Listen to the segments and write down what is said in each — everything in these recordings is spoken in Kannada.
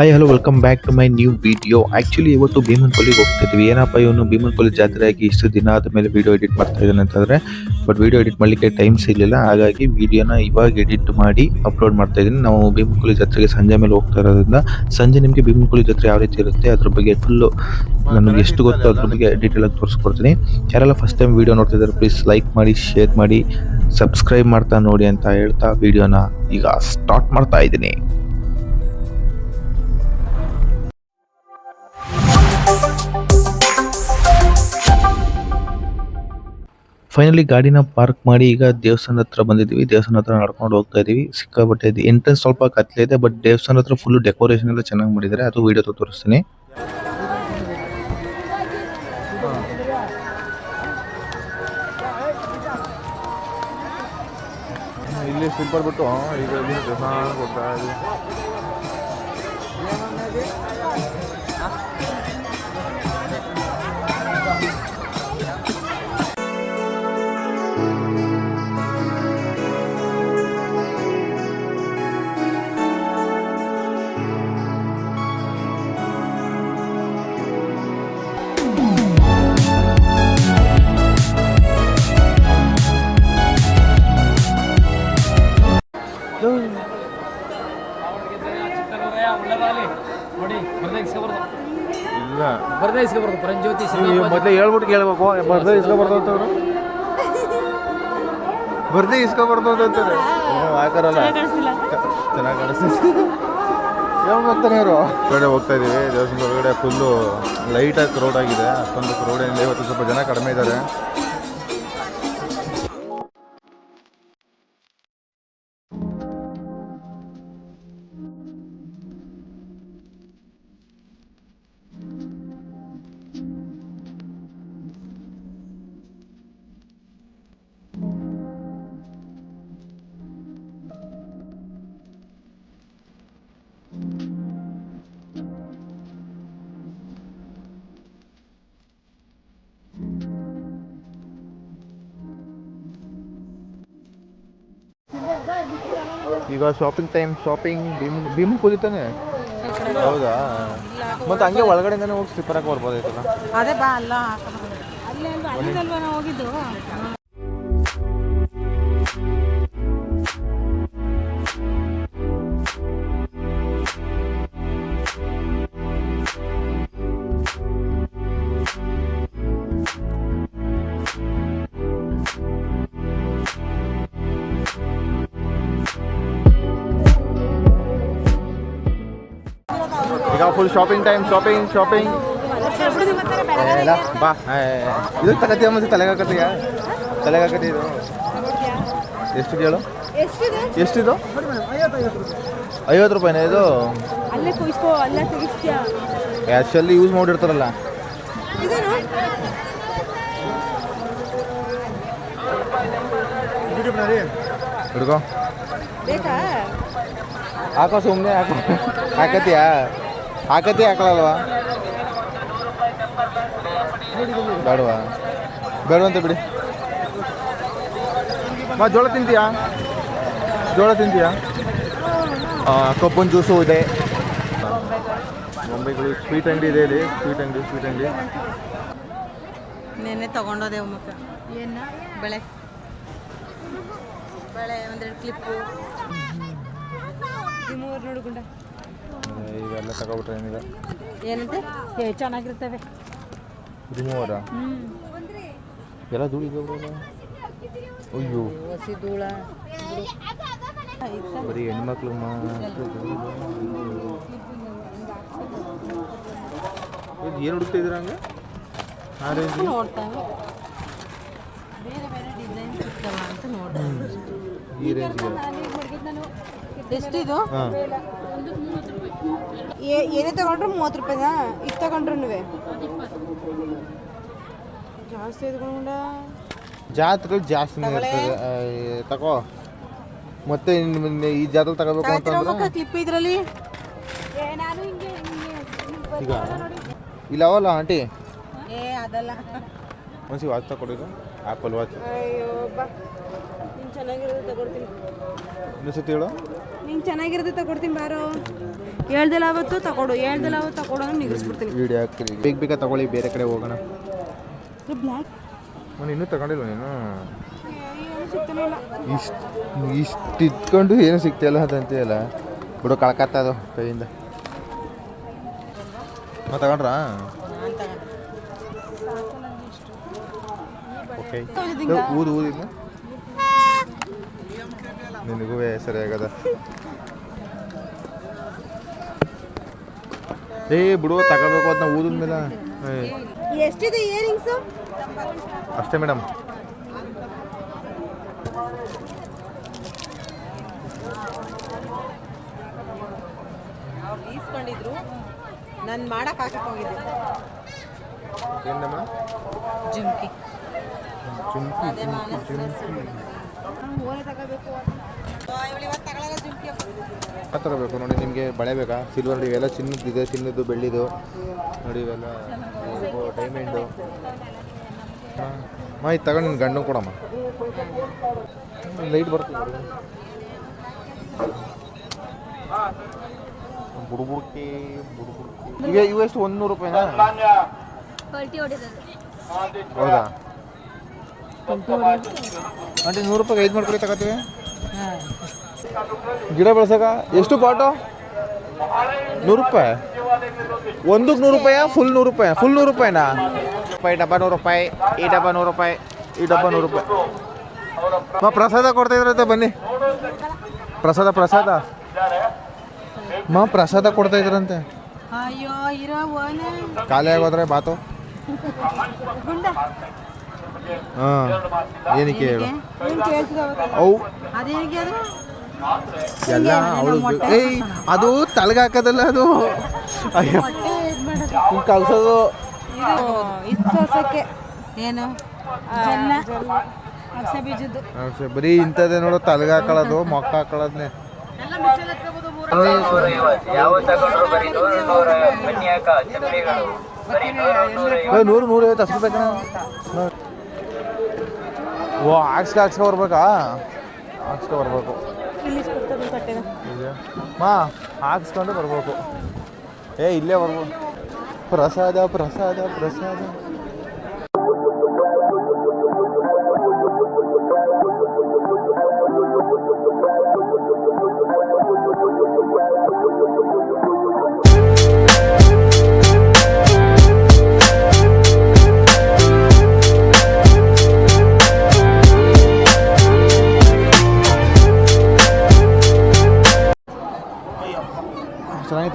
Hi hello welcome back to my new video actually ಇವತ್ತು ಭೀಮನ್ಕೊಲ್ಲಿಗೆ ಹೋಗ್ತಾ ಇದ್ವಿ ಏನಪ್ಪ, ಇವನು ಭೀಮನ್ಕೊಲ್ಲಿ ಜಾತ್ರೆ ಆಗಿ ಇಷ್ಟು ದಿನ ಆದಮೇಲೆ ವಿಡಿಯೋ ಎಡಿಟ್ ಮಾಡ್ತಾ ಇದ್ದಾನೆ ಅಂತಂದರೆ ಬಟ್ ವಿಡಿಯೋ ಎಡಿಟ್ ಮಾಡಲಿಕ್ಕೆ ಟೈಮ್ ಸಿಗಲಿಲ್ಲ ಹಾಗಾಗಿ ವಿಡಿಯೋನ ಇವಾಗ ಎಡಿಟ್ ಮಾಡಿ ಅಪ್ಲೋಡ್ ಮಾಡ್ತಾ ಇದ್ದೀನಿ. ನಾವು ಭೀಮನ್ಕೊಲ್ಲಿ ಜಾತ್ರೆಗೆ ಸಂಜೆ ಮೇಲೆ ಹೋಗ್ತಾ ಇರೋದ್ರಿಂದ, ಸಂಜೆ ನಿಮಗೆ ಭೀಮನ್ಕೊಲ್ಲಿ ಜಾತ್ರೆ ಯಾವ ರೀತಿ ಇರುತ್ತೆ, ಅದ್ರ ಬಗ್ಗೆ ಫುಲ್ಲು ನನಗೆ ಎಷ್ಟು ಗೊತ್ತೋ ಅದ್ರ ಬಗ್ಗೆ ಡೀಟೇಲ್ ಆಗಿ ತೋರಿಸ್ಕೊಡ್ತೀನಿ. ಯಾರೆಲ್ಲ ಫಸ್ಟ್ ಟೈಮ್ ವಿಡಿಯೋ ನೋಡ್ತಿದ್ದಾರೆ ಪ್ಲೀಸ್ ಲೈಕ್ ಮಾಡಿ ಶೇರ್ ಮಾಡಿ ಸಬ್ಸ್ಕ್ರೈಬ್ ಮಾಡ್ತಾ ನೋಡಿ ಅಂತ ಹೇಳ್ತಾ ವಿಡಿಯೋನ ಈಗ ಸ್ಟಾರ್ಟ್ ಮಾಡ್ತಾ ಇದ್ದೀನಿ. ಫೈನಲಿ ಗಾಡಿನ ಪಾರ್ಕ್ ಮಾಡಿ ಈಗ ದೇವಸ್ಥಾನ ಹತ್ರ ಬಂದಿದ್ದೀವಿ. ದೇವಸ್ಥಾನ ಹತ್ರ ನಡ್ಕೊಂಡು ಹೋಗ್ತಾ ಇದೀವಿ. ಸಿಕ್ಕಾಬಟ್ಟೆ ಇದೆ ಎಂಟ್ರೆನ್ಸ್ ಸ್ವಲ್ಪ ಕತ್ಲೆ ಇದೆ ಬಟ್ ದೇವಸ್ಥಾನ ಹತ್ರ ಫುಲ್ ಡೆಕೋರೇಷನ್ ಎಲ್ಲ ಚೆನ್ನಾಗಿ ಮಾಡಿದ್ದಾರೆ. ಅದು ವಿಡಿಯೋ ತೋರಿಸ್ತೀನಿ. ಇಲ್ಲಿ ಬಿಟ್ಟು ಈಗ ಬರ್ದೇ ಇಸ್ಕೊಬಾರ್ದು ಪರಂಜ್ಯೋತಿ ನೀವು ಮೊದಲೇ ಹೇಳ್ಬಿಟ್ಟು ಕೇಳ್ಬೇಕು. ಬರ್ದೇ ಇಸ್ಕೊಬಾರ್ದು ಅಂತವ್ರು ಬರ್ದೇ ಇಸ್ಕೊಬಾರ್ದು ಅಂತ ಅಂತಾರೆ ಹಾಕಾರಲ್ಲ ಚೆನ್ನಾಗಿ ಕಾಣಿಸ್ತೀವಿ ಹೇಳ್ಬೋಗ್ತಾನೆ ಇವರು? ಹೊರಗಡೆ ಹೋಗ್ತಾ ಇದೀವಿ. ದೇವಸ್ಥಾನದ ಹೊರಗಡೆ ಫುಲ್ಲು ಲೈಟಾಗಿ ಕ್ರೌಡ್ ಆಗಿದೆ. ಅಷ್ಟೊಂದು ಕ್ರೌಡ್ ಏನಿಲ್ಲ. ಇವತ್ತು ಸ್ವಲ್ಪ ಜನ ಕಡಿಮೆ ಇದ್ದಾರೆ. ಈಗ ಶಾಪಿಂಗ್ ಟೈಮ್ ಶಾಪಿಂಗ್ ಬಿಮ್ ಭೀಮ್ ಕುದಿತಾನೆ. ಹೌದಾ? ಮತ್ತೆ ಹಂಗೆ ಒಳಗಡೆಯಿಂದನೇ ಹೋಗಿ ಸ್ಲಿಪ್ಪರ್ ಹಾಕಿ ಬರ್ಬೋದಾಯ್ತಲ್ಲ? ಅದೇ ಬಾ, ಅಲ್ಲ ಅಲ್ಲೇ ನಾವು ಹೋಗಿದ್ದು? Full shopping time shopping shopping ಬಾ. ಇದು ತಗತಿಯ ಮತ್ತೆ ತಲೆಗೆ ತಲೆಗಾಕತಿ ಇದು? ಎಷ್ಟು ಹೇಳು ಎಷ್ಟಿದು? ಐವತ್ತು ರೂಪಾಯಿನ ಇದು? ಕ್ಯಾಶಲ್ಲಿ ಯೂಸ್ ಮಾಡಿರ್ತಾರಲ್ಲ ಹಿಡ್ಕೋ ಬೇಕಾ? ಹಾಕೋ ಸುಮ್ಮನೆ ಹಾಕೋ. ಹಾಕತ್ತೀಯಾ? ಹಾಕತ್ತಿ ಹಾಕಲಲ್ವಾ? ಬೇಡವಾ? ಬೇಡವಂತ ಬಿಡಿ. ಮಾ ಜೋಳ ತಿಂತೀಯಾ? ಜೋಳ ತಿಂತೀಯಾ? ಕಬ್ಬನ್ ಜ್ಯೂಸು ಇದೆ. ಬೊಂಬೆಗಳು ಸ್ವೀಟ್ ಅಂಗಡಿ ಇದೆ ಇಲ್ಲಿ. ಸ್ವೀಟ್ ಅಂಗಡಿ ಸ್ವೀಟ್ ಅಂಗಡಿ. ನಿನ್ನೆ ತಗೊಂಡೋದೆ ಮುಖ ಏನ? ಬೆಳೆ. ಬಳೆ ಒಂದೆರಡು ಕ್ಲಿಪ್ಪು ಮೂರು ನೋಡ್ಕೊಂಡ ಇವೆಲ್ಲ ತಗೊಬಿಟ್ರೆ ಏನಿದೆ? ಏನಂತೆ? ಏ ಚೆನ್ನಾಗಿರ್ತವೆ ರಿಮೂವರ ಎಲ್ಲ ಧೂಳಿದವ್ರಲ್ಲ ಅಯ್ಯೋ. ಹಸಿ ಧೂಳ. ಬರೀ ಹೆಣ್ಮಕ್ಳು ಮಾತ್ರ ಏನು ಹುಡುಕ್ತಾ ಇದ್ದೀರ ಹಂಗೆ? ಆ ರೇಂಜ್ ನೋಡ್ತಾವೆ ಬೇರೆ ಬೇರೆ ಡಿಸೈನ್ ಸಿಗ್ತಾವ ಅಂತ ನೋಡ್ದೆ ಈ ರೇಂಜ್ಗೆ ಎಷ್ಟಿದು? ಹಾಂ. ಏನೇ ತಗೊಂಡ್ರು ಮೂವತ್ತು ರೂಪಾಯಿನಾ ಇದು ತಗೊಂಡ್ರು ಜಾಸ್ತಿ ಎದ್ಕೊಂಡ ಜಾತ್ರೆ ಜಾಸ್ತಿ ತಗೋ. ಮತ್ತೆ ಈ ಜಾತ್ರೆ ತಗೋಬೇಕು ಅಂತ ಕ್ಲಿಪ್ ಇದ್ರಲ್ಲಿ? ಈಗ? ಇಲ್ಲ ಅವಲ್ಲ ಆಂಟಿ? ಏ ಅದಲ್ಲ. ಒಂದ್ಸಿ ವಾಚ್ ತಗೊಡಿದ್ರು ಆಪಲ್ ವಾಚ್ ಅಯ್ಯೋ ಚೆನ್ನಾಗಿರೋದು ತಗೊಡ್ತೀನಿ. ಇನ್ನೊಂದು ಸತಿ ಹೇಳು. ನೀನು ಚೆನ್ನಾಗಿರೋದು ತಗೊಡ್ತೀನಿ ಬಾರೋ. ಹೇಳ್ದಲ್ಲ ಅವತ್ತು ತಗೊಡು. ಹೇಳ್ದಲ್ಲ ಅವತ್ತು ತಗೊಡು ಅಂದ್ರೆ ನಿಗಿಸ್ಬಿಡ್ತೀನಿ. ವಿಡಿಯೋ ಹಾಕ್ತೀರಿ ಬೇಗ ಬೇಗ ತಗೊಳ್ಳಿ ಬೇರೆ ಕಡೆ ಹೋಗೋಣ. ಬ್ಲ್ಯಾಕ್ ನಾನು ಇನ್ನೂ ತಗೊಂಡಿಲ್ಲ ನೀನು? ಏನು ಸಿಗ್ತಾನೆ ಇಲ್ಲ ಇಷ್ಟು ಇಷ್ಟು ಇಟ್ಕೊಂಡು ಏನು ಸಿಗ್ತಿಲ್ಲ ಅದಂತೀಯಲ್ಲ ಬಿಡು ಕಳ್ಕತ್ತ ಅದು ಕೈಯಿಂದ. ಮತ್ತೆ ತಗೊಂಡ್ರಾ? ಓಕೆ ಊದು ಊದಿಲ್ಲ ನಿನಗೂ ಸರಿಯಾಗದ. ಏ ಬಿಡು ತಗೋಬೇಕು ಅಂತ ಊದಿದ ಮೇಲೆ. ಎಷ್ಟಿದೆ ಇಯರಿಂಗ್ಸ್ ಅಷ್ಟೇ ಮೇಡಮ್. ಈಸ್ಕೊಂಡಿದ್ರು. ನಾನು ಮಾಡಕ್ ಹಾಕಕ್ ಹೋಗಿದ್ದೆ. ಏನಮ್ಮ ಜುಮ್ಕಿ. ಜುಮ್ಕಿ ಜುಮ್ಕಿ ಓಲೆ ತಗೋಬೇಕು ಆ ಥರ ಬೇಕು ನೋಡಿ ನಿಮಗೆ ಬಳೆ ಬೇಕಾ? ಸಿಲ್ವರ್ ಇವೆಲ್ಲ ಚಿನ್ನದಿದೆ ಚಿನ್ನದ್ದು ಬೆಳ್ಳಿದು. ನೋಡಿ ಇವೆಲ್ಲ ಡೈಮಂಡು ಮಾ ಇದು ತಗೊಂಡು ನಿನ್ನ ಗಂಡು ಕೊಡಮ್ಮ. ಲೈಟ್ ಬರ್ತದೆ ಬುಡ್ಬುಡ್ಕಿ ಬುಡ್ಬುಡ್ಕಿ ಬುಡುಬುಡ್ಕಿ. ಈಗ ಇವು ಎಷ್ಟು? ಒಂದು ನೂರು ರೂಪಾಯಿನಾ ಹೌದಾ? ಆಂಟಿ ನೂರು ರೂಪಾಯಿಗೆ ಐದು ಮಾಡ್ಕೊಳ್ಳಿ ತಗೋತೀವಿ? ಗಿಡ ಬೆಳ್ಸಕ ಎಷ್ಟು ಪಾಟು ನೂರು ರೂಪಾಯಿ. ಒಂದಕ್ಕೆ ನೂರು ರೂಪಾಯ? ಫುಲ್ ನೂರು ರೂಪಾಯಿ? ಫುಲ್ ನೂರು ರೂಪಾಯಿನಾ? ರೂಪಾಯಿ ಡಬ್ಬ ನೂರು ರೂಪಾಯಿ ಈ ಡಬ್ಬ ನೂರು ರೂಪಾಯಿ ಈ ಡಬ್ಬ ನೂರು ರೂಪಾಯಿ. ಮಾ ಪ್ರಸಾದ ಕೊಡ್ತಾ ಬನ್ನಿ. ಪ್ರಸಾದ ಪ್ರಸಾದ. ಮಾ ಪ್ರಸಾದ ಕೊಡ್ತಾ ಇದ್ರಂತೆ. ಖಾಲಿ ಆಗೋದ್ರೆ ಬಾತು. ಗುಂಡ. ಹಾಂ. ಏನಕ್ಕೆ ಹೇಳು? ಅವು ಎಲ್ಲ ಅವಳು ಏಯ್ ಅದು ತಲೆಗೆ ಹಾಕೋದಲ್ಲ ಅದು. ಅಯ್ಯೋ. ಕಲ್ಸೋದು. ಏನು? ಬರೀ ಇಂಥದ್ದೇ ನೋಡು ತಲೆಗೆ ಹಾಕೊಳ್ಳೋದು ಮೊಕ್ಕ ಹಾಕೊಳ್ಳೋದನ್ನೇ ನೂರು ನೂರೈವತ್ತು. ಅಷ್ಟು ಕಣ. ಓ ಹಾಕ್ಸ್ಕೊ ಹಾಕ್ಸ್ಕೊ ಬರ್ಬೇಕಾ? ಹಾಕ್ಸ್ಕೊ ಬರ್ಬೇಕು. ಮಾ ಹಾಕ್ಸ್ಕೊಂಡು ಬರ್ಬೇಕು. ಏ ಇಲ್ಲೇ ಬರ್ಬೋದು. ಪ್ರಸಾದ ಪ್ರಸಾದ ಪ್ರಸಾದ.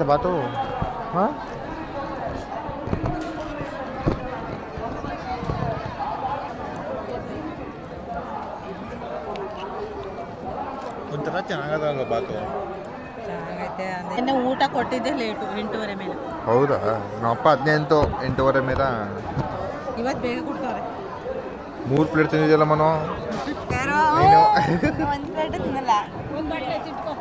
ಚೆನ್ನಾಗಿತ್ತ ಬಾತು ಹಾಂ? ಒಂಥರ ಚೆನ್ನಾಗದಲ್ಲ ಬಾತು? ಚೆನ್ನಾಗೈತೆ ಇನ್ನು ಊಟ ಕೊಟ್ಟಿದ್ದೆ ಲೇಟು ಎಂಟೂವರೆ ಮೇಲೆ. ಹೌದಾ? ನಮ್ಮಪ್ಪ ಹದಿನೆಂಟು ಎಂಟೂವರೆ ಮೇಲೆ. ಇವತ್ತು ಬೇಗ ಕೊಡ್ತಾರೆ ಮೂರು ಪ್ಲೇಟ್ ತಿಂದಿದ್ಯಲ್ಲ ಮನೋ? ಒಂದು ಪ್ಲೇಟ್ ತಿನ್ನಲ್ಲ. ಒಂದು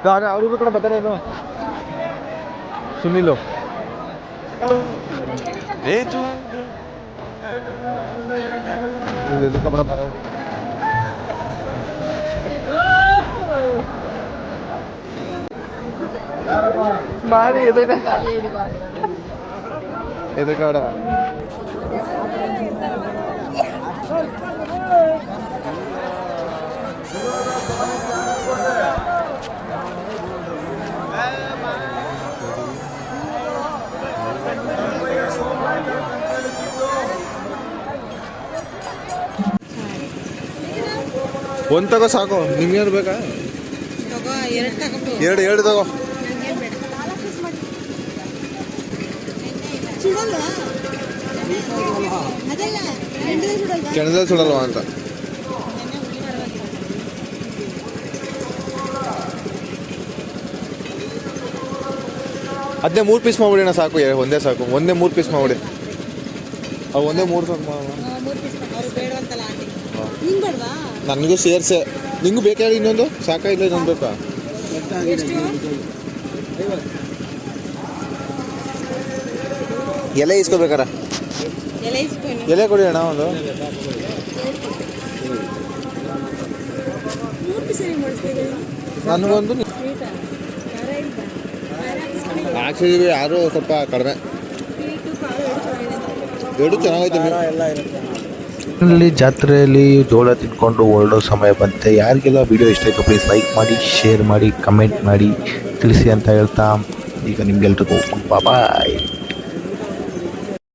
ಬತಾಸ್ತು ಅವ್ರಿಗೂ ಕೂಡ ಬರ್ತಾರೆ ಏನು ಸುನಿಲು ಇದು ಎದಕ್ಕೆ ಒಂದು ತಗೋ ಸಾಕು ನಿಮ್ಗೇನು ಬೇಕಾ? ಎರಡು ಎರಡು ಎರಡು ತಗೋ. ಕೆಣದಲ್ಲಿ ಸುಡಲ್ವಾ ಅಂತ. ಅದನ್ನೇ ಮೂರು ಪೀಸ್ ಮಾಡ್ಬಿಡಿ ಅಣ್ಣ ಸಾಕು ಏ- ಒಂದೇ ಸಾಕು ಒಂದೇ ಮೂರು ಪೀಸ್ ಮಾಡ್ಬಿಡಿ. ಅವು ಒಂದೇ ಮೂರು ಸಾಕು ಮಾಡೋಣ ಮೂರು ಪೀಸ್ ಅವ್ರು ಬೇಡವಂತಲ್ಲ ಆಂಟಿ. ನಿಂಗೆ ಬೇಡವಾ? ನನಗೂ ಸೇರ್ಸೆ. ನಿಂಗೂ ಬೇಕಾದ್ರೆ ಇನ್ನೊಂದು? ಸಾಕ ಇಲ್ಲ ಇನ್ನೊಂದು ಬೇಕಾ? ಎಷ್ಟು? ಎಲೆ ಇಸ್ಕೋಬೇಕಾರ ಎಲೆ ಇಸ್ಕೊಂಡು ಎಲೆ ಕೊಡಿ ಅಣ್ಣ ಒಂದು. ಮೂರು ಪೀಸ್ ಹೆಂಗೆ ಮಾಡಿಸ್ತೀವಿ ನನಗೊಂದು ಸ್ವೀಟಾ ಖಾರ ಇಲ್ಲ ಖಾರ ಆಕ್ಚುಲಿ ಯಾರು ಸ್ವಲ್ಪ ಕಡಿಮೆ. ಎರಡು ಚೆನ್ನಾಗೈತೆ ಜಾತ್ರೆಯಲ್ಲಿ ಜೋಳ ತಿನ್ಕೊಂಡು ಹೊರಡೋ ಸಮಯ ಬಂತೆ. ಯಾರಿಗೆಲ್ಲ ವಿಡಿಯೋ ಇಷ್ಟ ಆಯಿತು ಪ್ಲೀಸ್ ಲೈಕ್ ಮಾಡಿ ಶೇರ್ ಮಾಡಿ ಕಮೆಂಟ್ ಮಾಡಿ, ತಿಳಿಸಿ ಅಂತ ಹೇಳ್ತಾ ಈಗ ನಿಮ್ಗೆಲ್ರಿಗೂ ಬಾಯ್